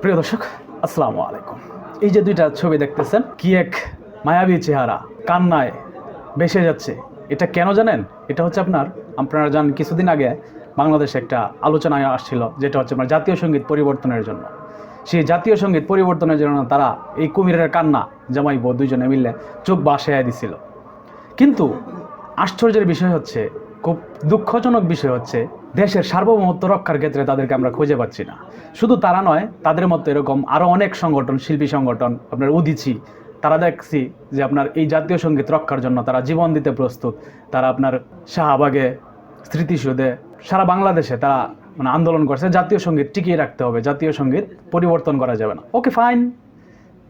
প্রিয় দর্শক, আসসালামু আলাইকুম। এই যে দুইটা ছবি দেখতেছেন, কি এক মায়াবী চেহারা, কান্নায় ভেসে যাচ্ছে। এটা কেন জানেন? এটা হচ্ছে আপনার, আপনারা জানেন কিছুদিন আগে বাংলাদেশে একটা আলোচনায় আসছিল, যেটা হচ্ছে আপনার জাতীয় সংগীত পরিবর্তনের জন্য। সেই জাতীয় সংগীত পরিবর্তনের জন্য তারা এই কুমিরের কান্না জামাইবো দুইজনে মিলে চোখ বাসায় দিছিল। কিন্তু আশ্চর্যের বিষয় হচ্ছে খুব দুঃখজনক বিষয় হচ্ছে, দেশের সার্বভৌমত্ব রক্ষার ক্ষেত্রে তাদেরকে আমরা খুঁজে পাচ্ছি না। শুধু তারা নয়, তাদের মতো এরকম আরও অনেক সংগঠন, শিল্পী সংগঠন, আপনার উদিচি, তারা দেখছি যে আপনার এই জাতীয় সংগীত রক্ষার জন্য তারা জীবন দিতে প্রস্তুত। তারা আপনার শাহবাগে স্মৃতিসৌধে সারা বাংলাদেশে তারা মানে আন্দোলন করছে। জাতীয় সংগীত টিকিয়ে রাখতে হবে, জাতীয় সংগীত পরিবর্তন করা যাবে না। Okay, fine.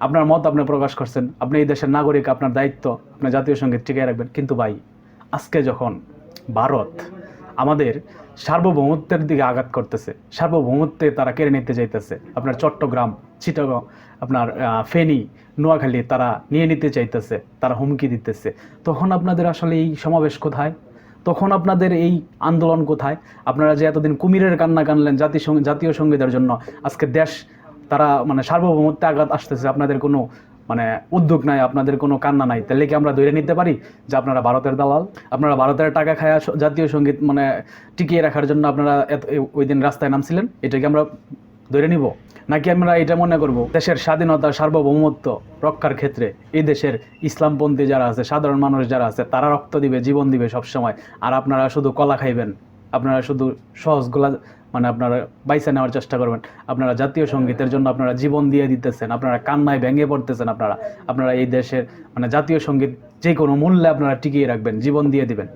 আপনার মত আপনি প্রকাশ করছেন। আপনি এই দেশের নাগরিক, আপনার দায়িত্ব, আপনি জাতীয় সংগীত টিকিয়ে রাখবেন। কিন্তু ভাই, আজকে যখন ভারত আমাদের সার্বভৌমত্বের দিকে আঘাত করতেছে। সার্বভৌমত্বে তারা কেড়ে নিতে চাইতেছে। আপনার চট্টগ্রাম, চিটাগং, আপনার ফেনী, নোয়াখালী তারা নিয়ে নিতে চাইতেছে, তারা হুমকি দিতেছে। তখন আপনাদের আসলে এই সমাবেশ কোথায়? তখন আপনাদের এই আন্দোলন কোথায়? আপনারা যে এতদিন কুমিরের কান্না কানলেন জাতীয় জাতীয় সঙ্গীতের জন্য, আজকে দেশ, তারা মানে সার্বভৌমত্বে আঘাত আসতেছে, আপনাদের কোনো মানে উদ্যোগ নাই, আপনাদের কোনো কান্না নাই। তাহলে কি আমরা ধরে নিতে পারি যে আপনারা ভারতের দালাল? আপনারা ভারতের টাকা খায়া জাতীয় সংগীত মানে টিকিয়ে রাখার জন্য আপনারা ওই দিন রাস্তায় নামছিলেন? এটাকে আমরা ধরে নিব? নাকি আমরা এটা মনে করব? দেশের স্বাধীনতা, সার্বভৌমত্ব রক্ষার ক্ষেত্রে এই দেশের ইসলামপন্থী যারা আছে, সাধারণ মানুষ যারা আছে, তারা রক্ত দিবে, জীবন দিবে সবসময়। আর আপনারা শুধু কলা খাইবেন। আপনারা শুধু সহজগুলা মানে আপনারা বাইসা নেওয়ার চেষ্টা করবেন। আপনারা জাতীয় সঙ্গীতের জন্য আপনারা জীবন দিয়ে দিতেছেন, আপনারা কান্নায় ভেঙে পড়তেছেন আপনারা। আপনারা এই দেশের মানে জাতীয় সংগীত যে কোনো মূল্যে আপনারা টিকিয়ে রাখবেন, জীবন দিয়ে দিবেন।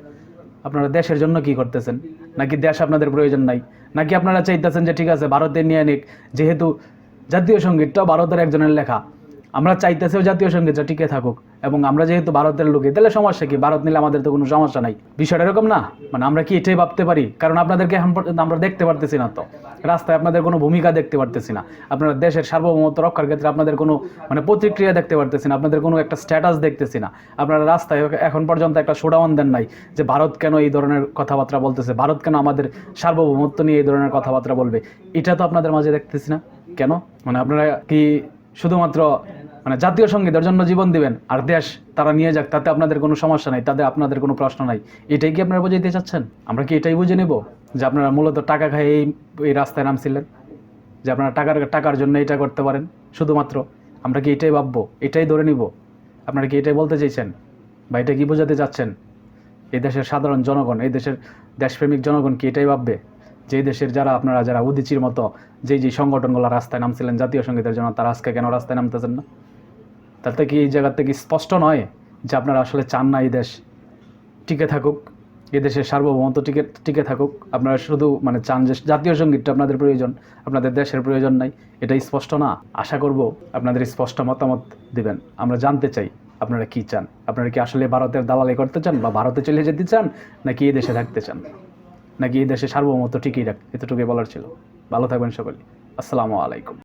আপনারা দেশের জন্য কি করতেছেন? নাকি দেশ আপনাদের প্রয়োজন নাই? নাকি আপনারা চাইতেছেন যে ঠিক আছে, ভারতে নিয়ে নিক, যেহেতু জাতীয় সঙ্গীতটা ভারতের একজনের লেখা। আমরা চাইতেছেও জাতীয় সঙ্গীতটা টিকে থাকুক, এবং আমরা যেহেতু ভারতের লোকে তাহলে সমস্যা কি? ভারত নিলে আমাদের তো কোনো সমস্যা নাই। বিষয়টা এরকম না। মানে আমরা কি এটাই ভাবতে পারি? কারণ আপনাদেরকে আমরা দেখতে পারতেছি না তো। রাস্তায় আপনাদের কোনো ভূমিকা দেখতে পারতেছি না। আপনারা দেশের সার্বভৌমত্ব রক্ষার ক্ষেত্রে আপনাদের কোনো মানে প্রতিক্রিয়া দেখতে পারতেছি না। আপনাদের কোনো একটা স্ট্যাটাস দেখতেছি না। আপনারা রাস্তায় এখন পর্যন্ত একটা শোডাউন দেন নাই যে ভারত কেন এই ধরনের কথাবার্তা বলতেছে? ভারত কেন আমাদের সার্বভৌমত্ব নিয়ে এই ধরনের কথাবার্তা বলবে? এটা তো আপনাদের মাঝে দেখতেছি না। কেন? মানে আপনারা কি শুধুমাত্র মানে জাতীয় সঙ্গীতের জন্য জীবন দিবেন, আর দেশ তারা নিয়ে যাক, তাতে আপনাদের কোনো সমস্যা নাই, তাতে আপনাদের কোনো প্রশ্ন নাই। এটাই কি আপনারা বুঝাইতে চাচ্ছেন? আমরা কি এটাই বুঝে নেব? যে আপনারা মূলত টাকা খাই এই এই রাস্তায় নামছিলেন? যে আপনারা টাকার টাকার জন্য এটা করতে পারেন? শুধুমাত্র, আমরা কি এটাই ভাববো? এটাই ধরে নিব? আপনারা কি এটাই বলতে চাইছেন? বা এটা কি বোঝাতে চাচ্ছেন? এই দেশের সাধারণ জনগণ, এই দেশের দেশপ্রেমিক জনগণ কি এটাই ভাববে? যে দেশের যারা আপনারা, যারা উদিচির মতো যে যে সংগঠনগুলো রাস্তায় নামছিলেন জাতীয় সঙ্গীতের জন্য, তারা আজকে কেন রাস্তায় নামতেছেন না? তাতে কি এই জায়গা থেকে স্পষ্ট নয় যে আপনারা আসলে চান না এই দেশ টিকে থাকুক, এই দেশের সার্বভৌমত্ব টিকে টিকে থাকুক। আপনারা শুধু মানে চান যে জাতীয় সঙ্গীতটা আপনাদের প্রয়োজন, আপনাদের দেশের প্রয়োজন নাই, এটাই স্পষ্ট না। আশা করব আপনাদের স্পষ্ট মতামত দিবেন। আমরা জানতে চাই আপনারা কি চান? আপনারা কি আসলে ভারতের দালালি করতে চান বা ভারতে চলে যেতে চান নাকি এই দেশে থাকতে চান? নাকি এই দেশে সার্বভৌমত্ব টিকিয়ে রাখ এতটুকুই বলার ছিল। ভালো থাকবেন সকলে। আসসালামু আলাইকুম।